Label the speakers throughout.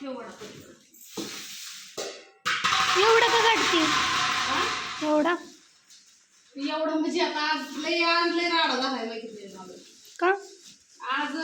Speaker 1: एवढा.
Speaker 2: का काढते
Speaker 1: हा?
Speaker 2: एवढा?
Speaker 1: एवढं म्हणजे आता आज लय आज लय राडा झालाय माहिती मला
Speaker 2: का?
Speaker 1: आज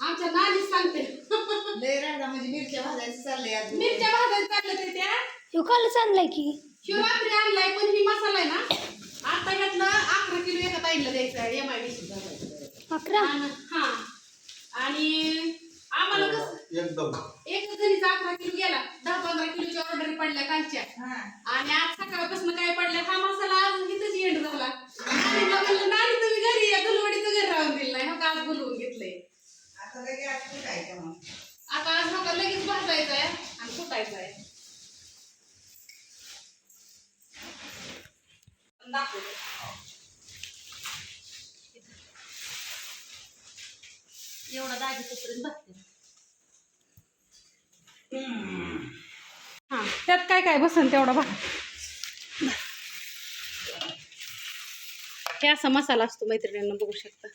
Speaker 1: आमच्या नानीच सांगते.
Speaker 3: लय राहता म्हणजे मिरच्या भाजायचं चाललंय आज.
Speaker 1: मिरच्या भाजायला चाललं ते त्या.
Speaker 2: ह्यो कालच आणलाय की.
Speaker 1: शिव रात्री आणलाय पण ही मसाला आहे ना आता घातलं अकरा किलो एका ताईला द्यायचा एम आय डी
Speaker 2: अकरा?
Speaker 1: हा. आणि आम्हाला कसं
Speaker 3: एकदम.
Speaker 1: जणीचा अकरा किलो गेला दहा पंधरा किलोच्या ऑर्डर पडल्या कालच्या.
Speaker 3: हा.
Speaker 1: आणि आज सकाळपासून काय पडलं हा मसाला आज इथंच एंड झाला. नानी तुम्ही घरी या गुलवडीचं घर राहून दिलं नाही का आज बोलवून घेतलंय?
Speaker 3: आता आज
Speaker 1: हा लगेच भाजायचा आहे आणि कुटायचा आहे एवढा दागी तोपर्यंत भाजते हा त्यात काय काय बसन तेवढा भाग हे असा मसाला असतो मैत्रिणींना बघू शकता?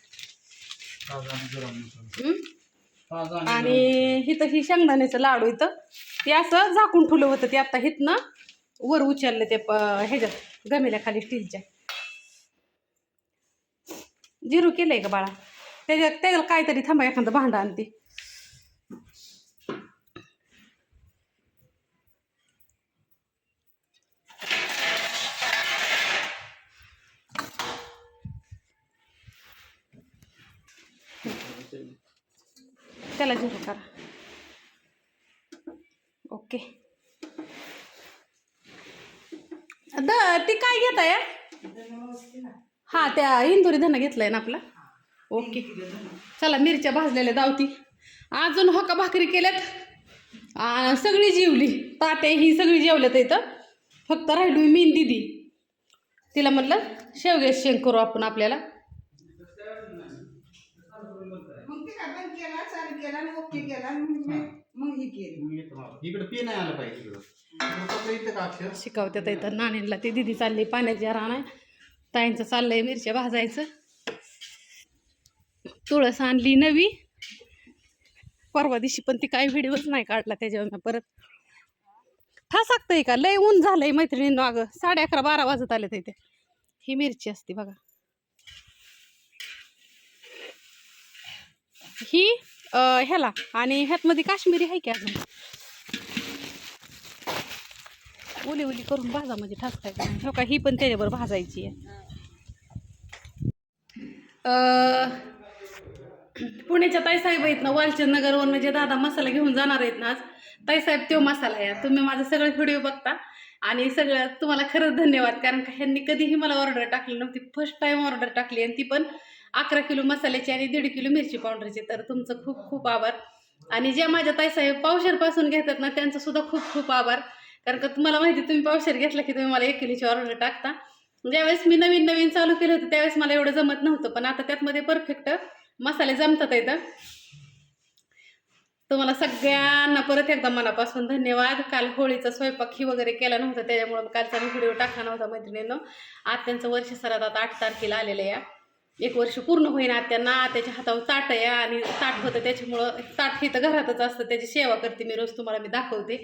Speaker 1: आणि इथं ही शेंगदाण्याचं लाडू इथं. ते असं झाकून ठेवलं होतं ते आता हिथनं वर उचललं ते ह्याच्यात गमेल्या खाली स्टीलच्या. जिरू केलंय का बाळा? त्याच्यात त्याला काहीतरी थांबा एखादं भांडं आणते. त्याला झिरो करा. ओके. द ती काय घेत आहे हा त्या इंदुरी धना घेतलाय ना आपला? ओके. चला मिरच्या भाजलेल्या दावती. अजून हका भाकरी केल्यात. सगळी जेवली. तात्या ही सगळी जेवल्यात इथं. फक्त राहिलो मी दिदी. तिला म्हटलं शेवगे शेंग करू आपण आपल्याला
Speaker 3: मग ते काय बंद केला आणि ओके केला आणि मग मी- मग ही केली.
Speaker 4: इकडे पी नाही आलं पाहिजे इकडं इकडं फक्त इथं का अक्षर?
Speaker 1: शिकवत्यात इथं. नाणीला ती दिदी चालली पाण्याच्या राणा ताईंचं चाललंय मिरच्या भाजायचं. तुळस आणली नवी. परवा दिवशी पण ती काही व्हिडिओच नाही काढला त्याच्यावर परत. ठासाकतंय का? लय ऊन झालंय मैत्रिणींनो अगं. साडे अकरा बारा वाजत आले तिथे ही मिरची असते बघा. ही ह्याला. आणि ह्यातमध्ये काश्मीरी आहे की अजून? ओली ओली करून भाजा म्हणजे ठासकायचं हो का? ही पण त्याच्याबरोबर भाजायची आहे. पुण्याच्या ताईसाहेब आहेत ना वालचंद नगरवरून म्हणजे दादा मसाला घेऊन जाणार आहेत ना आज. ताईसाहेब तो मसाला आहे. तुम्ही माझा सगळे व्हिडिओ बघता. आणि सगळं तुम्हाला खरंच धन्यवाद. कारण का ह्यांनी कधीही मला ऑर्डर टाकली नव्हती. फर्स्ट टाईम ऑर्डर टाकली आणि ती पण अकरा किलो मसाल्याची आणि दीड किलो मिरची पावडरची. तर तुमचं खूप खूप आभार. आणि ज्या माझ्या ताईसाहेब पावशेरपासून घेतात ना त्यांचं सुद्धा खूप खूप आभार. कारण का तुम्हाला माहिती आहे, तुम्ही पावशेर घेतला की तुम्ही मला एक किलोची ऑर्डर टाकता. ज्यावेळेस मी नवीन नवीन चालू केलं होतं त्यावेळेस मला एवढं जमत नव्हतं. पण आता त्यातमध्ये परफेक्ट मसाले जमतात येतं तुम्हाला सगळ्यांना परत एकदा मनापासून धन्यवाद. काल होळीचा स्वयंपाक ही वगैरे केला नव्हता त्याच्यामुळं कालचा मी व्हिडिओ टाकला नव्हता मैत्रिणीनं. आज त्यांचं वर्ष सरात आता आठ तारखेला आलेलं या एक वर्ष पूर्ण होईना आत्यांना त्याच्या हातावर ताट आहे आणि ताट होतं त्याच्यामुळं ताट हे तर घरातच असतं त्याची सेवा करते मी रोज तुम्हाला मी दाखवते.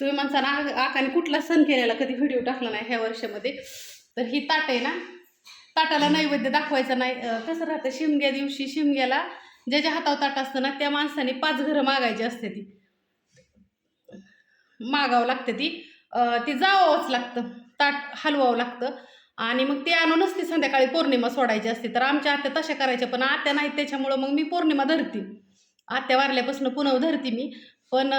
Speaker 1: तुम्ही माणसानं आ- आकाने कुठला सण केलेला कधी व्हिडिओ टाकला नाही ह्या वर्षामध्ये? तर ही ताट आहे ना ताटाला नैवेद्य दाखवायचं नाही कसं राहतं शिमग्या दिवशी शिमग्याला ज्याच्या हातावर ताट असतं ना त्या माणसाने पाच घरं मागायची असते ती. मागावं लागते ती ते जावावंच लागतं ताट हलवावं लागतं. आणि मग ते आणूनच ती संध्याकाळी पौर्णिमा सोडायची असते. तर आमच्या आत्या तशा करायच्या पण आत्या नाहीत त्याच्यामुळं मग मी पौर्णिमा धरते. आत्या वारल्यापासून पुनव धरते मी. पण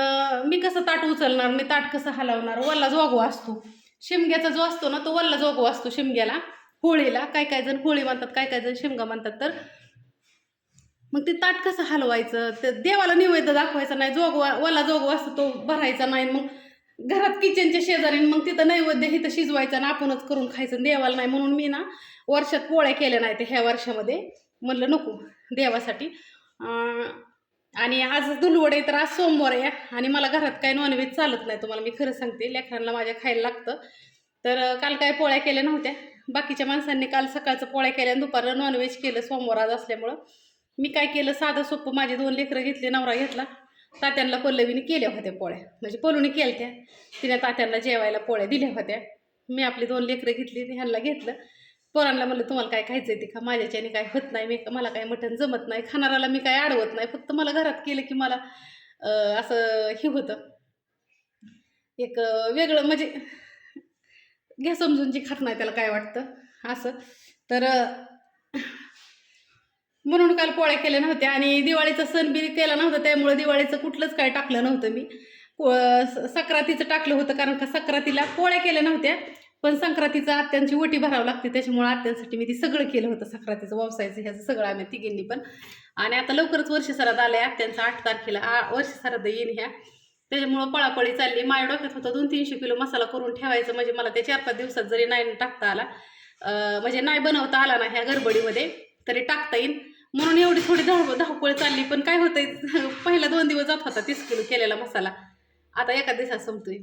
Speaker 1: मी कसं ताट उचलणार? मी ताट कसं हलवणार? वल्ला जोगवा असतो. शिमग्याचा जो असतो ना तो वल्ला जोगवा असतो शिमग्याला. होळीला काय काय जण होळी म्हणतात काय काय जण शिमगा म्हणतात. तर मग ते ताट कसं हलवायचं? ते देवाला नैवेद्य दाखवायचा नाही. जोगवा वल्ला जोगवा असतो तो भरायचा नाही. मग घरात किचनच्या शेजारी मग तिथं नैवेद्य इथं शिजवायचं आणि आपणच करून खायचं. देवाला नाही म्हणून मी ना वर्षात पोळ्या केल्या नाही ते ह्या वर्षामध्ये. म्हणलं नको देवासाठी. आणि आज धुलवड आहे तर आज सोमवार आहे आणि मला घरात काय नॉनव्हेज चालत नाही तुम्हाला मी खरं सांगते. लेकरांना माझ्या खायला लागतं. तर काल काय पोळ्या केल्या नव्हत्या. बाकीच्या माणसांनी काल सकाळचं पोळ्या केल्या आणि दुपारला नॉनव्हेज केलं सोमवार आज असल्यामुळं. मी काय केलं? साधं सोपं माझे दोन लेकरं घेतले नवरा घेतला. तात्यांना पल्लवीने केल्या होत्या पोळ्या. म्हणजे पलूने केल्या तिने तात्यांना जेवायला पोळ्या दिल्या होत्या. मी आपली दोन लेकरं घेतली ह्यांना घेतलं. पोरांना म्हणलं तुम्हाला काय खायचं आहे ते का माझ्याच्याने काय होत नाही. मी मला काय मटण जमत नाही. खाणाराला मी काय अडवत नाही. फक्त मला घरात केलं की मला असं हे होतं. एक वेगळं म्हणजे घ्या समजून जी खात नाही त्याला काय वाटतं. असं. तर म्हणून काल पोळ्या केल्या नव्हत्या आणि दिवाळीचा सण बी केला नव्हता त्यामुळे दिवाळीचं कुठलंच काय टाकलं नव्हतं मी. पो- स- सक्रातीचं टाकलं होतं कारण का सक्रातीला पोळ्या केल्या नव्हत्या पण संक्रांतीचं आत्यांची वटी भरावं लागते त्याच्यामुळे आत्यांसाठी मी ती सगळं केलं होतं सक्रातीचं व्यवसायाचं ह्याचं सगळं आम्ही तिघींनी पण. आणि आता लवकरच वर्षसरात आलं आहे आत्यांचं आठ तारखेला आ वर्षसरात येईन ह्या. त्याच्यामुळं पळापळी चालली. माझ्या डोक्यात होतं दोन तीनशे किलो मसाला करून ठेवायचं म्हणजे मला ते चार पाच दिवसात जरी नाही टाकता आला म्हणजे नाही बनवता आला ना ह्या गडबडीमध्ये तरी टाकता येईल म्हणून एवढी थोडी धाव धावपळ चालली पण काय होतंय पहिला दोन दिवस जात होता तीस किलो केलेला मसाला. आता एका दिवसात संपतोय.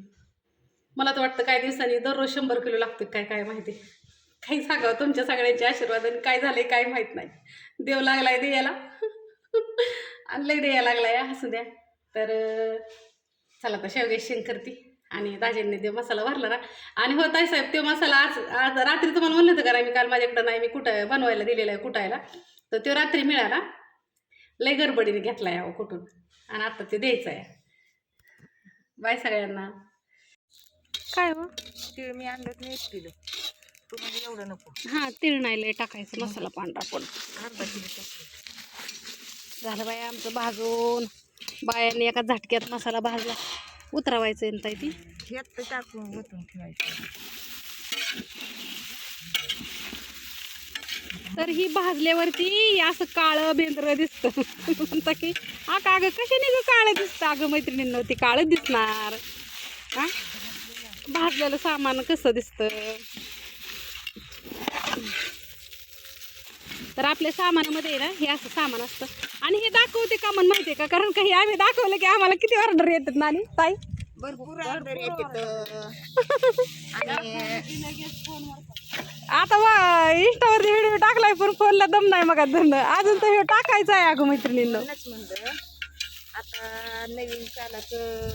Speaker 1: मला तर वाटतं काही दिवसांनी दररोज शंभर किलो लागतो काय काय माहिती. काही सांगावं तुमच्या सगळ्यांचे आशीर्वाद आणि काय झालंय काय माहीत नाही. देव लागलाय द्यायला आणि देया लागलाय हसू द्या. तर चला तर शेवगे शेंग करते आणि दाजींनी देव मसाला भरला ना. आणि हो ताई साहेब तो मसाला आज आज रात्री तुम्हाला म्हणलं होतं का मी काल माझ्याकडं नाही मी कुठं बनवायला दिलेला आहे कुटायला तर तो रात्री मिळाला. लय गडबडीने घेतला आहे कुठून. आणि आता ते द्यायचं आहे बाय सगळ्यांना. काय हो?
Speaker 3: ते मी आणलं नाही एक किलो तू म्हणजे एवढं नको.
Speaker 1: हां तीळ नाही लय टाकायचं मसाला पांढरा पण.
Speaker 3: अर्धा किलो
Speaker 1: झालं बाया आमचं भाजून. बायांनी एका झटक्यात मसाला भाजला. उतरवायचं आहे ना ताई ती?
Speaker 3: तर टाकून ओतून ठेवायचं.
Speaker 1: तर ही भाजल्यावरती असं काळं बेंद्र दिसतं. म्हणता की हा का अगं कशाने ग काळं दिसतं? अगं मैत्रिणींना ती काळं दिसणार. हा? भाजलेलं सामान कसं दिसतं? तर आपल्या सामानामध्ये ना हे असं सामान असतं. आणि हे दाखवते का म्हणून माहिती आहे का? कारण काही आम्ही दाखवलं की आम्हाला किती ऑर्डर येतात ना ताई?
Speaker 3: भरपूर ऑर्डर येते
Speaker 1: आता मग इंस्टावरती व्हिडिओ टाकलाय पण फोनला दम नाही मग धरणं अजून तर हे टाकायचं आहे अगं मैत्रिणींना.
Speaker 3: आता नवीन कालाचं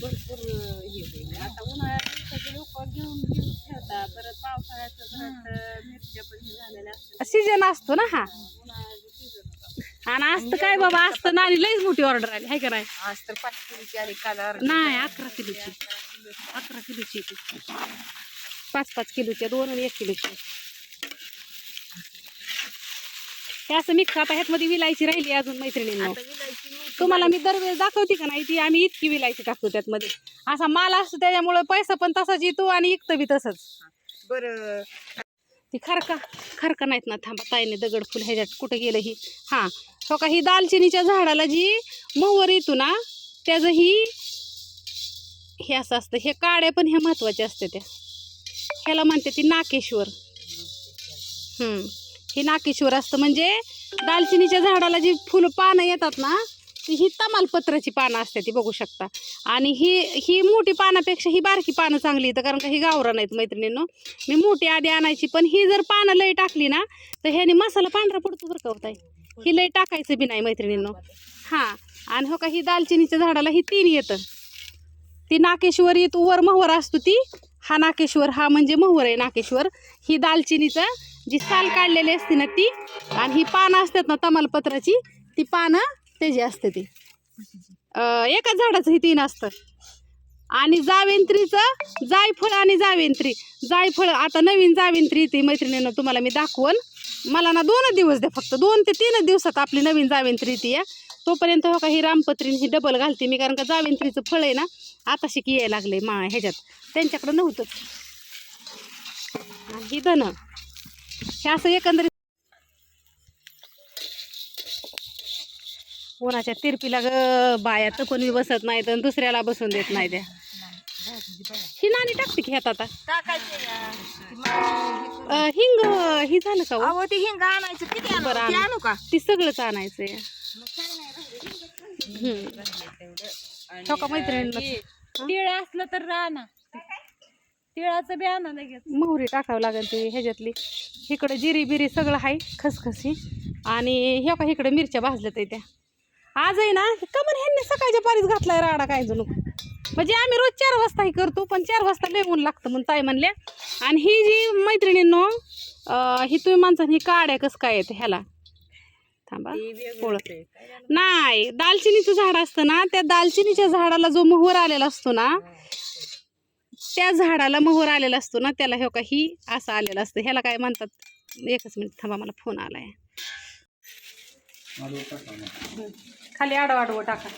Speaker 3: भरपूर हे होईल.
Speaker 1: आता उन्हाळ्यात सगळे लोक घेऊन घेऊन ठेवतात. परत पावसाळ्याचं मिरच्या पण झालेल्या सीजन असतो ना हा. आणि असतं काय बाबा असतं. ना आणि लईच मोठी ऑर्डर आली हाय का नाही?
Speaker 3: आज तर पाच किलोची आली काल अर्धी.
Speaker 1: नाही अकरा किलोची. अकरा किलोची. ती पाच पाच किलोच्या दोन आणि एक किलोची. हे असं मिक्स आता ह्यातमध्ये विलायची राहिली अजून मैत्रिणींना. तुम्हाला मी दरवेळेस दाखवते का नाही ती आम्ही इतकी विलायची टाकतो त्यातमध्ये. असा माल असतो त्याच्यामुळे पैसा पण तसाच येतो आणि इकतं बी तसंच.
Speaker 3: बरं.
Speaker 1: ती खरका खरका नाहीत ना थांबा ताईने दगडफुल ह्याच्यात कुठं गेलं ही? हां हो का ही दालचिनीच्या झाडाला जी मोहर येतो ना त्याचं ही हे असं असतं हे काड्या पण ह्या महत्त्वाच्या असते त्या. ह्याला म्हणते ती नाकेश्वर. हे नाकेश्वर असतं म्हणजे दालचिनीच्या झाडाला जी फुलं पानं येतात ना ही तमालपत्राची पानं असते ती बघू शकता. आणि ही ही मोठी पानापेक्षा ही बारकी पानं चांगली येतं कारण का ही गावरा नाहीत मैत्रिणींनो. मी मोठी आधी आणायची पण ही जर पानं लई टाकली ना तर ह्याने मसाला पांढरा पडतो बरं का हो ही लई टाकायचं बी नाही मैत्रिणींनो. हां आणि हो का ही दालचिनीच्या झाडाला ही तीन येतं. ती नाकेश्वर येतो वर महवर असतो ती हा नाकेश्वर हा म्हणजे मोहर आहे नाकेश्वर. ही दालचिनीचं जी साल काढलेली असते ना ती आणि ही पानं असतात ना तमालपत्राची ती पानं त्याची असते ती. एकाच झाडाचं हे तीन असतं. आणि जावेंत्रीचं जायफळ आणि जावेंत्री. जायफळ आता नवीन जावेंत्री ती मैत्रिणीनं तुम्हाला मी दाखवून. मला ना दोनच दिवस द्या फक्त. दोन ते तीनच दिवसात आपली नवीन जावेंत्री ती या. तोपर्यंत हो का ही रामपत्रीन ही डबल घालते मी कारण का जावेंत्रीचं फळ आहे ना आता शिकी यायला लागले मा ह्याच्यात. त्यांच्याकडं नव्हतं. आणि ही धन. हे असं एकंदरीत कोणाच्या तिरपीला ग बाया तर कोणी बसत नाहीत आणि दुसऱ्याला बसून देत नाही त्या. ही नाणी टाकते की ह्यात आता. हिंग ही झालं का हो?
Speaker 3: अहो ते हिंग आणायचं. किती आणू?
Speaker 1: बरं,
Speaker 3: ते
Speaker 1: आणू.
Speaker 3: आणू का?
Speaker 1: ती सगळंच आणायचंय.
Speaker 3: नाही.
Speaker 1: हम्म. हो का
Speaker 2: तिळ असलं तर राहणार. तिळाचं बी आणा लगेच.
Speaker 1: मोहरी टाकावं लागेल ते ह्याच्यातली. इकडं जिरी बिरी सगळं आहे खसखसी. आणि ह्या का इकडं मिरच्या भाजल्यात त्या. आज आहे ना का म्हणून ह्यांनी सकाळच्या पारीच घातलाय राडा काय जणू? म्हणजे आम्ही रोज चार वाजता ही करतो पण चार वाजता लय ऊन लागतं म्हणून ताई म्हणल्या. आणि ही जी मैत्रिणींनो अं, ही तुम्ही माणसाने ही काड्या कसं काय येते ह्याला? थांबा. ओळख. नाही दालचिनीचं झाड असतं ना त्या दालचिनीच्या झाडाला जो मोहर आलेला असतो ना त्या झाडाला मोहर आलेला असतो ना त्याला हे का ही असं आलेलं असतं. ह्याला काय म्हणतात? एकच मिनिट थांबा मला फोन आलाय. खाली आडवं आडवं टाका.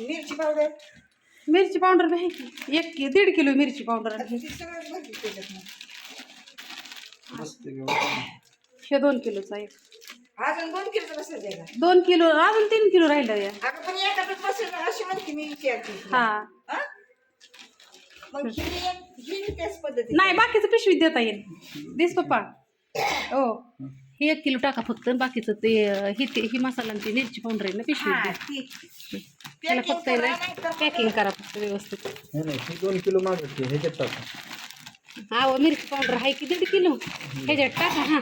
Speaker 3: मिरची पावडर.
Speaker 1: मिरची पावडर बी की एक कि दीड किलो मिरची पावडर. आहे
Speaker 3: ती त्याच्यात.
Speaker 1: हे दोन किलोचा एक
Speaker 3: अजून दोन किलो आहे
Speaker 1: दोन किलो अजून तीन किलो राहिलं या.
Speaker 3: अगं पण एखादं बसेल अशी म्हणते मी विचारते.
Speaker 1: हा.
Speaker 3: हा? मग ही एक- ही बी त्याच पद्धती
Speaker 1: नाही बाकीचं पिशवीत देता येईल. दिस पप्पा. हो. हे एक किलो टाका फक्त. आणि बाकीचं ते ही ते ही मसाला आणि ती मिरची पावडर आहे ना पिशवीत
Speaker 3: हा, ती.
Speaker 1: त्याला
Speaker 3: Packing
Speaker 1: फक्त आहे
Speaker 3: करा,
Speaker 1: पॅकिंग करा फक्त व्यवस्थित.
Speaker 4: नाही नाही ही दोन किलो मागते ह्याच्यात टाका.
Speaker 1: हा व मिरची पावडर आहे की दीड किलो? ह्याच्यात टाका हा.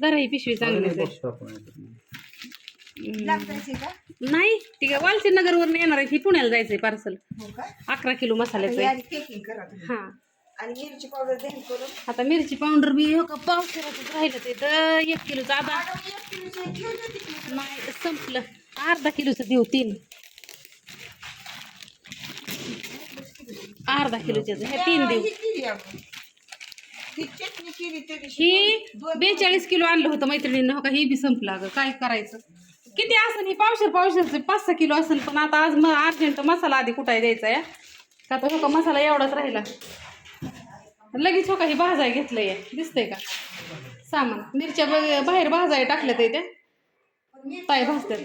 Speaker 1: जरा ही पिशवी चांगली आहे.
Speaker 4: बसतो आपण याच्यात.
Speaker 1: हम्म.
Speaker 3: लागतायची का
Speaker 1: नाही ती काय वालची नगरवरून येणार आहे ती पुण्याला जायचंय पार्सल
Speaker 3: हो
Speaker 1: अकरा किलो मसाल्याचं आहे. हा.
Speaker 3: आणि मिरची पावडर करून.
Speaker 1: आता मिरची पावडर बी हो का पावसाळ्यातच राहिलं ते तर एक किलोचं आता
Speaker 3: आणि एक किलोची घेऊन येते की.
Speaker 1: नाही संपलं. अर्धा किलोचं देऊ तीन. अर्धा किलोचे हे तीन देऊ.
Speaker 3: ही केली आपण. ही चटणी केली
Speaker 1: ही बेचाळीस किलो आणलं होतं मैत्रिणीनं हो का? ही बी संपलं अगं. काय करायचं? किती असेल ही पावशेर पावशेरचे पाच सहा किलो असेल पण आता आज मग अर्जंट मसाला आधी कुठाय द्यायचा आहे का तो का मसाला एवढाच राहिला. लगेच हो का ही भाजाय घेतलंय. दिसतंय का? सामान. मिरच्या बाहेर भाजाय टाकल्या ते त्या
Speaker 3: पण
Speaker 1: ताई भाजतात.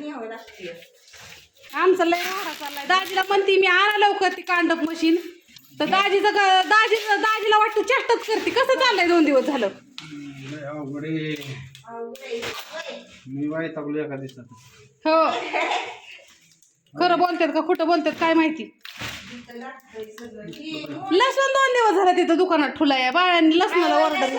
Speaker 1: आमचा लय राडा चाललाय. दाजीला म्हणते मी आणा लवकर ती कांडप मशीन. तर दाजीचं का दाजीचं दाजीला वाटतं चेष्टाच करते. कसं चाललंय दोन दिवस झालं?
Speaker 4: मी वैतागलो एका दिवसात.
Speaker 1: हो. खरं बोलतात का खोटं बोलतात काय माहिती.
Speaker 3: ही
Speaker 1: लसूण दोन दिवस झाला तिथं दुकानात ठुलाय. बाळांनी लसणाला ऑर्डर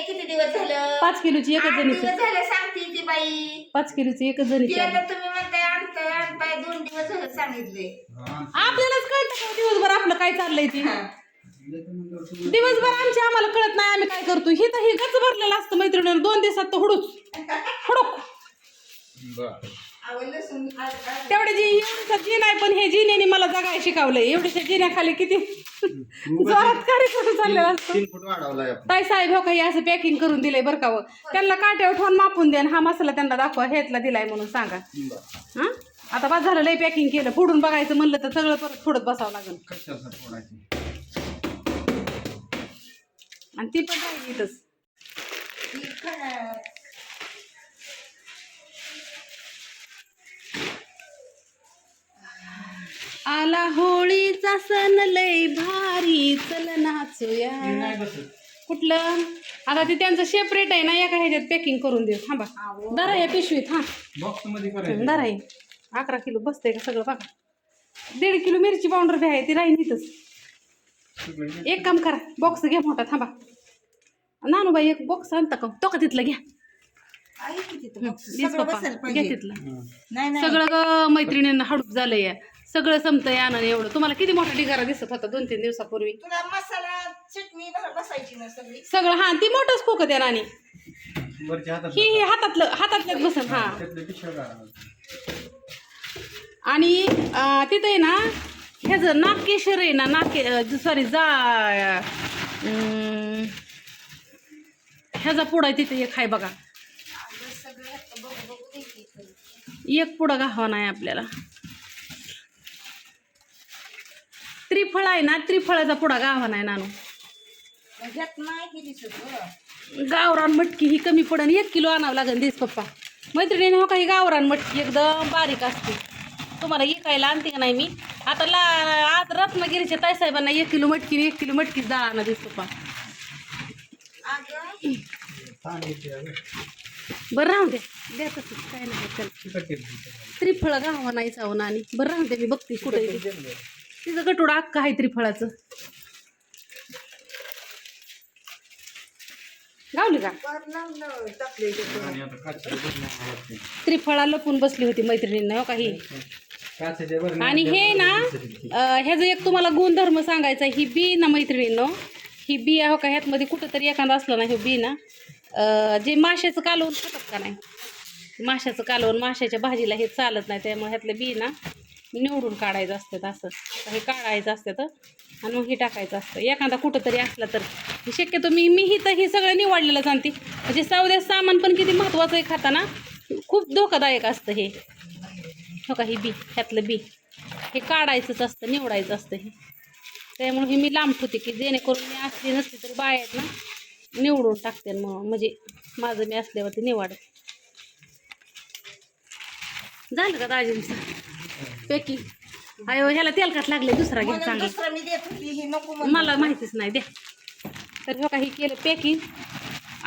Speaker 3: किती दिवस झालं?
Speaker 1: पाच किलोची एकच
Speaker 3: आठ
Speaker 1: जणीची.
Speaker 3: दिवस झालं सांगते ती बाई.
Speaker 1: पाच किलोची एकच
Speaker 3: ती
Speaker 1: जणीची
Speaker 3: आता तुम्ही म्हणताय आणताय आणताय दोन दिवस झालं सांगितले
Speaker 1: आपल्यालाच कळतं का दिवसभर आपलं काय चाललंय ती? दिवसभर आमची आम्हाला कळत नाही आम्ही काय करतो ही तर ही गच भरलेलं असतं मैत्रिणीनं. दोन दिवसात तर हुडूच. हुडूक. तेवढे जी जीन आहे पण हे जिनेने मला जगायला शिकवलंय. एवढ्याच्या जिन्याखाली किती जोरात कार्यक्रम चाललेला असतो. ताई साहेब हो काही असं पॅकिंग करून दिलंय बरं का व. त्यांना काट्यावर ठेवून मापून द्या आणि हा मसाला त्यांना दाखवा. हेतला दिलाय म्हणून सांगा. हा? आता बाद झालं लय पॅकिंग केलं. फोडून बघायचं म्हणलं तर सगळं परत फोडत बसावं लागेल. आणि ती पण राहिली इथंच. आला होळीचा सण लय भारी. चल नाचूया कुठलं? आता ते त्यांचं सेपरेट आहे ना एका ह्याच्यात पॅकिंग करून देऊ. थांबा. दरा या पिशवीत हा. दरा आहे अकरा किलो बसतंय का सगळं बघा. दीड किलो मिरची पावडर बी आहे ती राहीन इथंच. एक काम करा बॉक्स घ्या मोठा थांबा. नानूबाई एक बॉक्स आणता का? तो का तिथलं घ्या. हं, पप्पा.
Speaker 3: बसायला
Speaker 1: घ्या तिथलं.
Speaker 3: नाही नाही.
Speaker 1: सगळं ग मैत्रिणींना हडूप झालंय. सगळं संपतंय आनंद एवढं. तुम्हाला किती मोठा ढिगारा दिसत होता दोन तीन दिवसापूर्वी?
Speaker 3: तुला मसाला चटणी भर बसायची ना सगळी?
Speaker 1: सगळं हा ती मोठंच खोक द्या नानी. ही ही हातातलं हातातल्याच बसन हा. आणि तिथं आहे ना ह्याचं नाकेश्वर आहे ना नाके सॉरी जा ह्याचा पुडा आहे तिथे एक आहे बघा. एक पुडा घावा नाही आपल्याला. त्रिफळ आहे ना त्रिफळाचा पुडा गावा नाही नानू. गावरान मटकी ही कमी पडन एक किलो आणावं लागेल दिस पप्पा. मैत्रिणी हो काही गावरान मटकी एकदम बारीक असते. तुम्हाला इकायला आणते का नाही मी? आता ला आज रत्नागिरीच्या ताईसाहेबांना एक किलो मटकी एक किलो मटकी डाळ आणा दिस पप्पा. बरं राहू दे. द्या तसंच काय नाही चल. त्रिफळ गावा नाही चावून आणि बरं राहू दे मी बघते कुठे तिचं कटोडा अक्का आहे त्रिफळाचं. गावली का? त्रिफळा लपून बसली होती मैत्रिणींना हो काही आणि हे ना ह्याचं एक तुम्हाला गुणधर्म सांगायचा ही बी ना मैत्रिणींनो. ही बी हो का? ह्यातमध्ये कुठंतरी एखादा असलं ना हे बी ना जे माशाचं कालवून खातात का नाही? माशाचं कालवून माशाच्या भाजीला हे चालत नाही त्यामुळे ह्यातलं बी ना निवडून काढायचं असतं असं. हे काढायचं असतं तर आणि मग हे टाकायचं असतं. एखादा कुठंतरी असला तर. शक्यतो मी मी ही तर हे सगळं निवडलेलं जाणते म्हणजे सौद्या सामान पण किती महत्त्वाचं आहे खाताना खूप धोकादायक असतं हे. हो का? ही बी ह्यातलं बी. हे काढायचंच असतं निवडायचं असतं हे. त्यामुळे हे मी लांब होते की जेणेकरून मी असली नसली तरी बाया आहेत ना निवडून टाकते मग म्हणजे माझं मी असल्यावरती निवाड झालं का दाजींचं? पॅकिंग अयो ह्याला तेलकट लागले दुसरा घ्या चांगला.
Speaker 3: दुसरं मी देत होती ही नको म्हणून.
Speaker 1: मला माहितीच नाही द्या. तर हो काही केलं पॅकिंग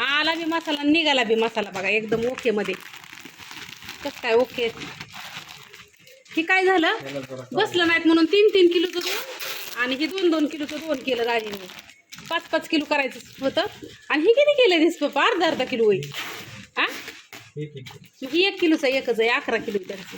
Speaker 1: आला बी मसाला निघाला बी मसाला बघा एकदम ओकेमध्ये कसं काय ओके हे काय झालं? बसलं नाहीत म्हणून तीन तीन किलोचं दोन आणि हे दोन दोन किलोचं दोन केलं राजीने पाच पाच किलो करायचं होतं. आणि हे किती केलं दिस पप्पा अर्धा अर्धा किलो होईल. हा? हे एक किलोचं एकच आहे अकरा किलो त्यांचं.